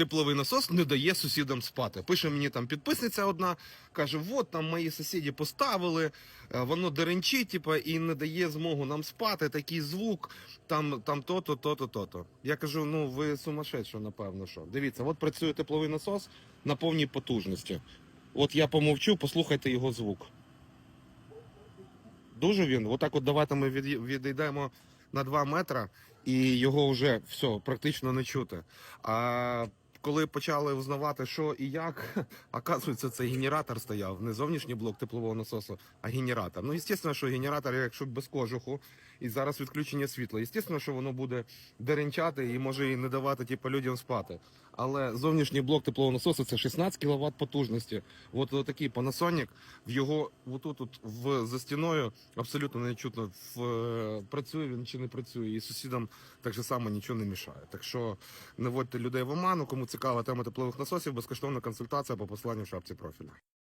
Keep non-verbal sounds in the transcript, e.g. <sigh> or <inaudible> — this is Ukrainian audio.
тепловий насос не дає сусідам спати. Пише мені там підписниця одна, каже: от там мої сусіди поставили, е, воно деренчить, типа, і не дає змогу нам спати, такий звук, там, там то-то, то-то, то-то. Я кажу: ну ви сумасшедші, напевно, що. Дивіться, от працює тепловий насос на повній потужності. От я помовчу, послухайте його звук. Дуже він. Отак от давайте ми від, відійдемо на 2 метри, і його вже все, практично не чути. А коли почали узнавати, що і як, <laughs> оказується, це генератор стояв, не зовнішній блок теплового насосу, а генератор. Ну, звісно, що генератор, якщо без кожуху, і зараз відключення світла. Звісно, що воно буде деренчати і може і не давати типу, людям спати. Але зовнішній блок теплового насосу це 16 кВт потужності. От, такий Panasonic, в його отут от в за стіною абсолютно не чутно в, е, працює він чи не працює, і сусідам так же само нічого не мішає. Так що не вводьте людей в оману, кому цікава тема теплових насосів, безкоштовна консультація по посланню в шапці профіля.